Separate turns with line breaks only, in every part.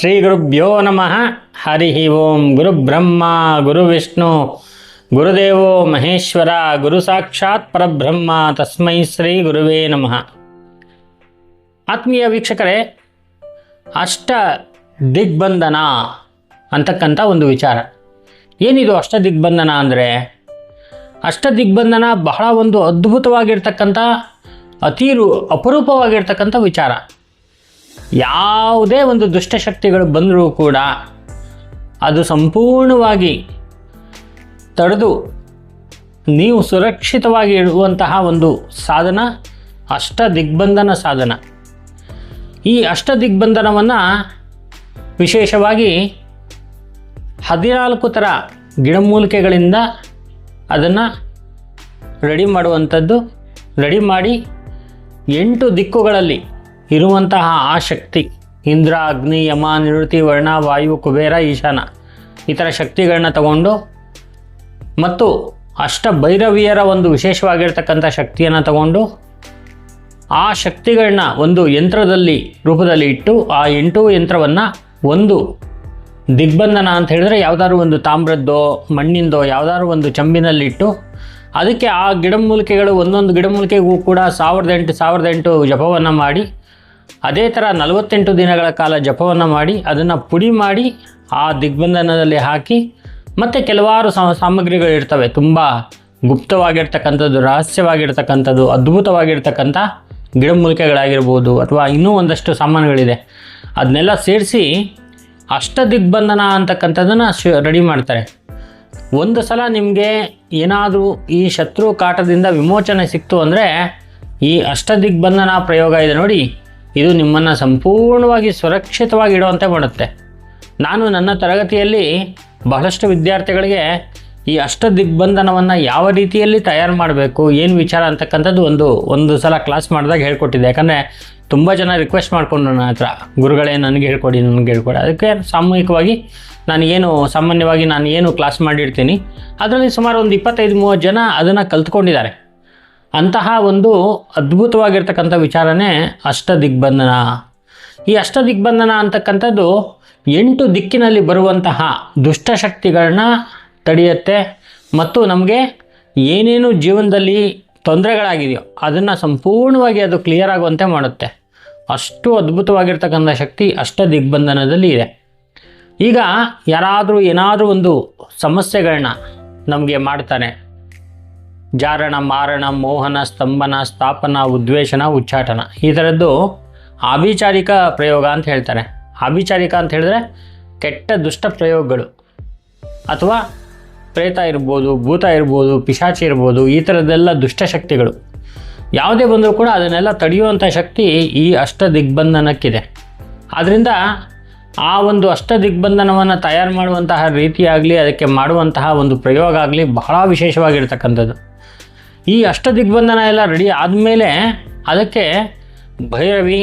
ಶ್ರೀ ಗುರುಭ್ಯೋ ನಮಃ. ಹರಿ ಓಂ. ಗುರು ಬ್ರಹ್ಮ, ಗುರು ವಿಷ್ಣು, ಗುರುದೇವೋ ಮಹೇಶ್ವರ, ಗುರು ಸಾಕ್ಷಾತ್ ಪರಬ್ರಹ್ಮ. ತಸ್ಮೈ ಶ್ರೀ ಗುರುವೇ ನಮಃ. ಆತ್ಮೀಯ ವೀಕ್ಷಕರೇ, ಅಷ್ಟ ದಿಗ್ಬಂಧನ ಅಂತಕ್ಕಂಥ ಒಂದು ವಿಚಾರ. ಏನಿದು ಅಷ್ಟ ದಿಗ್ಬಂಧನ ಅಂದರೆ, ಅಷ್ಟ ದಿಗ್ಬಂಧನ ಬಹಳ ಒಂದು ಅದ್ಭುತವಾಗಿರ್ತಕ್ಕಂಥ, ಅತೀರು ಅಪರೂಪವಾಗಿರ್ತಕ್ಕಂಥ ವಿಚಾರ. ಯಾವುದೇ ಒಂದು ದುಷ್ಟಶಕ್ತಿಗಳು ಬಂದರೂ ಕೂಡ ಅದು ಸಂಪೂರ್ಣವಾಗಿ ತಡೆದು ನೀವು ಸುರಕ್ಷಿತವಾಗಿ ಇಡುವಂತಹ ಒಂದು ಸಾಧನ, ಅಷ್ಟ ದಿಗ್ಬಂಧನ ಸಾಧನ. ಈ ಅಷ್ಟ ದಿಗ್ಬಂಧನವನ್ನು ವಿಶೇಷವಾಗಿ ಹದಿನಾಲ್ಕು ಥರ ಗಿಡಮೂಲಿಕೆಗಳಿಂದ ಅದನ್ನು ರೆಡಿ ಮಾಡುವಂಥದ್ದು. ರೆಡಿ ಮಾಡಿ ಎಂಟು ದಿಕ್ಕುಗಳಲ್ಲಿ ಇರುವಂತಹ ಆ ಶಕ್ತಿ, ಇಂದ್ರ, ಅಗ್ನಿ, ಯಮ, ನಿವೃತ್ತಿ, ವರ್ಣ, ವಾಯು, ಕುಬೇರ, ಈಶಾನ ಈ ಥರ ಶಕ್ತಿಗಳನ್ನ ತಗೊಂಡು ಮತ್ತು ಅಷ್ಟ ಭೈರವಿಯರ ಒಂದು ವಿಶೇಷವಾಗಿರ್ತಕ್ಕಂಥ ಶಕ್ತಿಯನ್ನು ತಗೊಂಡು ಆ ಶಕ್ತಿಗಳನ್ನ ಒಂದು ಯಂತ್ರದಲ್ಲಿ, ರೂಪದಲ್ಲಿ ಇಟ್ಟು ಆ ಎಂಟು ಯಂತ್ರವನ್ನು ಒಂದು ದಿಗ್ಬಂಧನ ಅಂತ ಹೇಳಿದ್ರೆ ಯಾವುದಾದ್ರು ಒಂದು ತಾಮ್ರದ್ದೋ, ಮಣ್ಣಿಂದೋ, ಯಾವುದಾದ್ರು ಒಂದು ಚಂಬಿನಲ್ಲಿಟ್ಟು ಅದಕ್ಕೆ ಆ ಗಿಡಮೂಲಿಕೆಗಳು ಒಂದೊಂದು ಗಿಡಮೂಲಿಕೆಗೂ ಕೂಡ ಸಾವಿರದ ಎಂಟು ಸಾವಿರದ ಎಂಟು ಜಪವನ್ನು ಮಾಡಿ ಅದೇ ಥರ ನಲವತ್ತೆಂಟು ದಿನಗಳ ಕಾಲ ಜಪವನ್ನು ಮಾಡಿ, ಅದನ್ನು ಪುಡಿ ಮಾಡಿ, ಆ ದಿಗ್ಬಂಧನದಲ್ಲಿ ಹಾಕಿ, ಮತ್ತು ಕೆಲವಾರು ಸಾಮಗ್ರಿಗಳು ಇರ್ತವೆ. ತುಂಬ ಗುಪ್ತವಾಗಿರ್ತಕ್ಕಂಥದ್ದು, ರಹಸ್ಯವಾಗಿರ್ತಕ್ಕಂಥದ್ದು, ಅದ್ಭುತವಾಗಿರ್ತಕ್ಕಂಥ ಗಿಡಮೂಲಿಕೆಗಳಾಗಿರ್ಬೋದು ಅಥವಾ ಇನ್ನೂ ಒಂದಷ್ಟು ಸಾಮಾನುಗಳಿದೆ. ಅದನ್ನೆಲ್ಲ ಸೇರಿಸಿ ಅಷ್ಟ ದಿಗ್ಬಂಧನ ಅಂತಕ್ಕಂಥದ್ದನ್ನು ಶ್ ರೆಡಿ ಮಾಡ್ತಾರೆ. ಒಂದು ಸಲ ನಿಮಗೆ ಏನಾದರೂ ಈ ಶತ್ರು ಕಾಟದಿಂದ ವಿಮೋಚನೆ ಸಿಕ್ತು ಅಂದರೆ ಈ ಅಷ್ಟ ದಿಗ್ಬಂಧನ ಪ್ರಯೋಗ ಇದೆ ನೋಡಿ. ಇದು ನಿಮ್ಮನ್ನು ಸಂಪೂರ್ಣವಾಗಿ ಸುರಕ್ಷಿತವಾಗಿ ಇಡುವಂತೆ ಮಾಡುತ್ತೆ. ನಾನು ನನ್ನ ತರಗತಿಯಲ್ಲಿ ಬಹಳಷ್ಟು ವಿದ್ಯಾರ್ಥಿಗಳಿಗೆ ಈ ಅಷ್ಟ ದಿಗ್ಬಂಧನವನ್ನು ಯಾವ ರೀತಿಯಲ್ಲಿ ತಯಾರು ಮಾಡಬೇಕು, ಏನು ವಿಚಾರ ಅಂತಕ್ಕಂಥದ್ದು ಒಂದು ಒಂದು ಸಲ ಕ್ಲಾಸ್ ಮಾಡಿದಾಗ ಹೇಳ್ಕೊಟ್ಟಿದ್ದೆ. ಯಾಕಂದರೆ ತುಂಬ ಜನ ರಿಕ್ವೆಸ್ಟ್ ಮಾಡಿಕೊಂಡು ನನ್ನ ಹತ್ರ, ಗುರುಗಳೇ, ನನಗೆ ಹೇಳ್ಕೊಡಿ ನನಗೆ ಹೇಳ್ಕೊಡಿ. ಅದಕ್ಕೆ ಸಾಮೂಹಿಕವಾಗಿ ನಾನು ಏನು, ಸಾಮಾನ್ಯವಾಗಿ ನಾನು ಏನು ಕ್ಲಾಸ್ ಮಾಡಿರ್ತೀನಿ. ಅದರಲ್ಲಿ ಸುಮಾರು ಒಂದು ಇಪ್ಪತ್ತೈದು, ಮೂವತ್ತು ಜನ ಅದನ್ನು ಕಲ್ತ್ಕೊಂಡಿದ್ದಾರೆ. ಅಂತಹ ಒಂದು ಅದ್ಭುತವಾಗಿರ್ತಕ್ಕಂಥ ವಿಚಾರನೇ ಅಷ್ಟ ದಿಗ್ಬಂಧನ ಈ ಅಷ್ಟ ದಿಗ್ಬಂಧನ ಅಂತಕ್ಕಂಥದ್ದು ಎಂಟು ದಿಕ್ಕಿನಲ್ಲಿ ಬರುವಂತಹ ದುಷ್ಟಶಕ್ತಿಗಳನ್ನ ತಡೆಯುತ್ತೆ ಮತ್ತು ನಮಗೆ ಏನೇನು ಜೀವನದಲ್ಲಿ ತೊಂದರೆಗಳಾಗಿದೆಯೋ ಅದನ್ನು ಸಂಪೂರ್ಣವಾಗಿ ಅದು ಕ್ಲಿಯರ್ ಆಗುವಂತೆ ಮಾಡುತ್ತೆ. ಅಷ್ಟು ಅದ್ಭುತವಾಗಿರ್ತಕ್ಕಂಥ ಶಕ್ತಿ ಅಷ್ಟ ದಿಗ್ಬಂಧನದಲ್ಲಿ ಇದೆ. ಈಗ ಯಾರಾದರೂ ಏನಾದರೂ ಒಂದು ಸಮಸ್ಯೆಗಳನ್ನ ನಮಗೆ ಮಾಡ್ತಾನೆ ಜಾರಣ, ಮಾರಣ, ಮೋಹನ, ಸ್ತಂಭನ, ಸ್ಥಾಪನ, ಉದ್ವೇಷನ, ಉಚ್ಚಾಟನ. ಈ ಥರದ್ದು ಆಭಿಚಾರಿಕ ಪ್ರಯೋಗ ಅಂತ ಹೇಳ್ತಾರೆ. ಆಭಿಚಾರಿಕ ಅಂತ ಹೇಳಿದ್ರೆ ಕೆಟ್ಟ ದುಷ್ಟ ಪ್ರಯೋಗಗಳು. ಅಥವಾ ಪ್ರೇತ ಇರ್ಬೋದು, ಭೂತ ಇರ್ಬೋದು, ಪಿಶಾಚಿ ಇರ್ಬೋದು, ಈ ಥರದ್ದೆಲ್ಲ ದುಷ್ಟಶಕ್ತಿಗಳು ಯಾವುದೇ ಬಂದರೂ ಕೂಡ ಅದನ್ನೆಲ್ಲ ತಡೆಯುವಂಥ ಶಕ್ತಿ ಈ ಅಷ್ಟ ದಿಗ್ಬಂಧನಕ್ಕಿದೆ. ಆದ್ದರಿಂದ ಆ ಒಂದು ಅಷ್ಟ ದಿಗ್ಬಂಧನವನ್ನು ತಯಾರು ಮಾಡುವಂತಹ ರೀತಿಯಾಗಲಿ, ಅದಕ್ಕೆ ಮಾಡುವಂತಹ ಒಂದು ಪ್ರಯೋಗ ಆಗಲಿ ಬಹಳ ವಿಶೇಷವಾಗಿರ್ತಕ್ಕಂಥದ್ದು. ಈ ಅಷ್ಟ ದಿಗ್ಬಂಧನ ಎಲ್ಲ ರೆಡಿ ಆದಮೇಲೆ ಅದಕ್ಕೆ ಭೈರವಿ,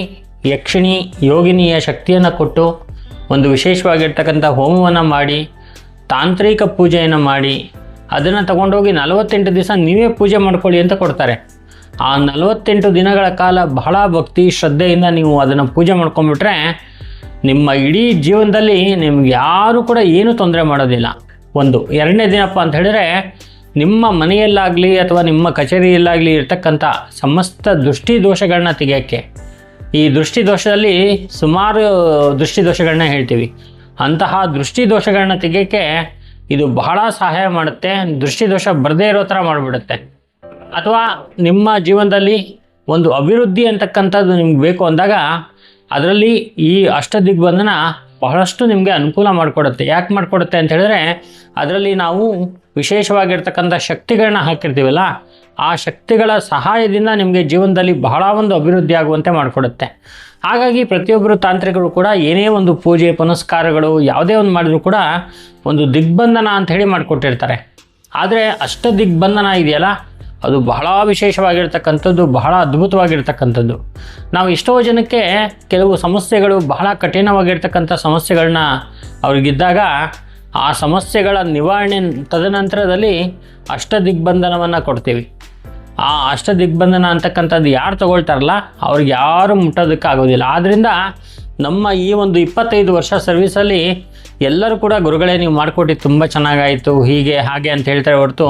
ಯಕ್ಷಿಣಿ, ಯೋಗಿನಿಯ ಶಕ್ತಿಯನ್ನು ಕೊಟ್ಟು ಒಂದು ವಿಶೇಷವಾಗಿರ್ತಕ್ಕಂಥ ಹೋಮವನ್ನು ಮಾಡಿ, ತಾಂತ್ರಿಕ ಪೂಜೆಯನ್ನು ಮಾಡಿ, ಅದನ್ನು ತಗೊಂಡೋಗಿ ನಲವತ್ತೆಂಟು ದಿವಸ ನೀವೇ ಪೂಜೆ ಮಾಡ್ಕೊಳ್ಳಿ ಅಂತ ಕೊಡ್ತಾರೆ. ಆ ನಲವತ್ತೆಂಟು ದಿನಗಳ ಕಾಲ ಬಹಳ ಭಕ್ತಿ, ಶ್ರದ್ಧೆಯಿಂದ ನೀವು ಅದನ್ನು ಪೂಜೆ ಮಾಡ್ಕೊಂಬಿಟ್ರೆ ನಿಮ್ಮ ಇಡೀ ಜೀವನದಲ್ಲಿ ನಿಮ್ಗೆ ಯಾರೂ ಕೂಡ ಏನೂ ತೊಂದರೆ ಮಾಡೋದಿಲ್ಲ. ಒಂದು ಎರಡನೇ ದಿನಪ್ಪ ಅಂತ ಹೇಳಿದ್ರೆ ನಿಮ್ಮ ಮನೆಯಲ್ಲಾಗಲಿ ಅಥವಾ ನಿಮ್ಮ ಕಚೇರಿಯಲ್ಲಾಗಲಿ ಇರ್ತಕ್ಕಂಥ ಸಮಸ್ತ ದೃಷ್ಟಿ ದೋಷಗಳನ್ನ ತೆಗೆಯೋಕ್ಕೆ ಈ ದೃಷ್ಟಿ ದೋಷದಲ್ಲಿ ಸುಮಾರು ದೃಷ್ಟಿ ದೋಷಗಳನ್ನ ಹೇಳ್ತೀವಿ. ಅಂತಹ ದೃಷ್ಟಿ ದೋಷಗಳನ್ನ ತೆಗೆಯೋಕ್ಕೆ ಇದು ಬಹಳ ಸಹಾಯ ಮಾಡುತ್ತೆ ದೃಷ್ಟಿ ದೋಷ ಬರದೇ ಇರೋ ಥರ ಮಾಡಿಬಿಡುತ್ತೆ. ಅಥವಾ ನಿಮ್ಮ ಜೀವನದಲ್ಲಿ ಒಂದು ಅಭಿವೃದ್ಧಿ ಅಂತಕ್ಕಂಥದ್ದು ನಿಮ್ಗೆ ಬೇಕು ಅಂದಾಗ, ಅದರಲ್ಲಿ ಈ ಅಷ್ಟ ದಿಗ್ಬಂಧನ ಬಹಳಷ್ಟು ನಿಮಗೆ ಅನುಕೂಲ ಮಾಡಿಕೊಡುತ್ತೆ. ಯಾಕೆ ಮಾಡಿಕೊಡುತ್ತೆ ಅಂತ ಹೇಳಿದ್ರೆ, ಅದರಲ್ಲಿ ನಾವು ವಿಶೇಷವಾಗಿರ್ತಕ್ಕಂಥ ಶಕ್ತಿಗಳನ್ನ ಹಾಕಿರ್ತೀವಲ್ಲ, ಆ ಶಕ್ತಿಗಳ ಸಹಾಯದಿಂದ ನಿಮಗೆ ಜೀವನದಲ್ಲಿ ಬಹಳ ಒಂದು ಅಭಿವೃದ್ಧಿ ಆಗುವಂತೆ ಮಾಡಿಕೊಡುತ್ತೆ. ಹಾಗಾಗಿ ಪ್ರತಿಯೊಬ್ಬರು ತಾಂತ್ರಿಕರು ಕೂಡ ಏನೇ ಒಂದು ಪೂಜೆ, ಪುನಸ್ಕಾರಗಳು ಯಾವುದೇ ಒಂದು ಮಾಡಿದ್ರು ಕೂಡ ಒಂದು ದಿಗ್ಬಂಧನ ಅಂತ ಹೇಳಿ ಮಾಡಿಕೊಟ್ಟಿರ್ತಾರೆ. ಆದರೆ ಅಷ್ಟ ದಿಗ್ಬಂಧನ ಇದೆಯಲ್ಲ ಅದು ಬಹಳ ವಿಶೇಷವಾಗಿರ್ತಕ್ಕಂಥದ್ದು, ಬಹಳ ಅದ್ಭುತವಾಗಿರ್ತಕ್ಕಂಥದ್ದು. ನಾವು ಎಷ್ಟೋ ಜನಕ್ಕೆ ಕೆಲವು ಸಮಸ್ಯೆಗಳು ಬಹಳ ಕಠಿಣವಾಗಿರ್ತಕ್ಕಂಥ ಸಮಸ್ಯೆಗಳನ್ನ ಅವ್ರಿಗಿದ್ದಾಗ ಆ ಸಮಸ್ಯೆಗಳ ನಿವಾರಣೆ ತದನಂತರದಲ್ಲಿ ಅಷ್ಟ ದಿಗ್ಬಂಧನವನ್ನು ಕೊಡ್ತೀವಿ. ಆ ಅಷ್ಟ ದಿಗ್ಬಂಧನ ಅಂತಕ್ಕಂಥದ್ದು ಯಾರು ತಗೊಳ್ತಾರಲ್ಲ, ಅವ್ರಿಗೆ ಯಾರು ಮುಟ್ಟೋದಕ್ಕಾಗೋದಿಲ್ಲ. ಆದ್ದರಿಂದ ನಮ್ಮ ಈ ಒಂದು ಇಪ್ಪತ್ತೈದು ವರ್ಷ ಸರ್ವಿಸಲ್ಲಿ ಎಲ್ಲರೂ ಕೂಡ ಗುರುಗಳೇ ನೀವು ಮಾಡಿಕೊಟ್ಟಿದ್ದು ತುಂಬ ಚೆನ್ನಾಗಾಯಿತು, ಹೀಗೆ, ಹಾಗೆ ಅಂತ ಹೇಳ್ತಾರೆ ಹೊರತು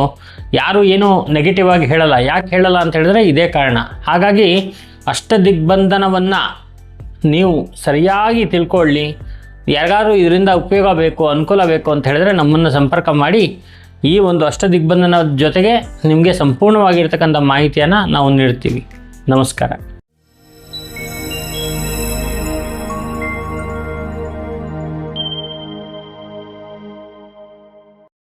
ಯಾರು ಏನೂ ನೆಗೆಟಿವ್ ಆಗಿ ಹೇಳಲ್ಲ. ಯಾಕೆ ಹೇಳಲ್ಲ ಅಂತ ಹೇಳಿದ್ರೆ ಇದೇ ಕಾರಣ. ಹಾಗಾಗಿ ಅಷ್ಟ ದಿಗ್ಬಂಧನವನ್ನು ನೀವು ಸರಿಯಾಗಿ ತಿಳ್ಕೊಳ್ಳಿ. ಯಾರಿಗಾದ್ರೂ ಇದರಿಂದ ಉಪಯೋಗ ಬೇಕು, ಅನುಕೂಲ ಬೇಕು ಅಂತ ಹೇಳಿದ್ರೆ ನಮ್ಮನ್ನು ಸಂಪರ್ಕ ಮಾಡಿ. ಈ ಒಂದು ಅಷ್ಟ ದಿಗ್ಬಂಧನದ ಜೊತೆಗೆ ನಿಮಗೆ ಸಂಪೂರ್ಣವಾಗಿರ್ತಕ್ಕಂಥ ಮಾಹಿತಿಯನ್ನು ನಾವು ನೀಡ್ತೀವಿ. ನಮಸ್ಕಾರ.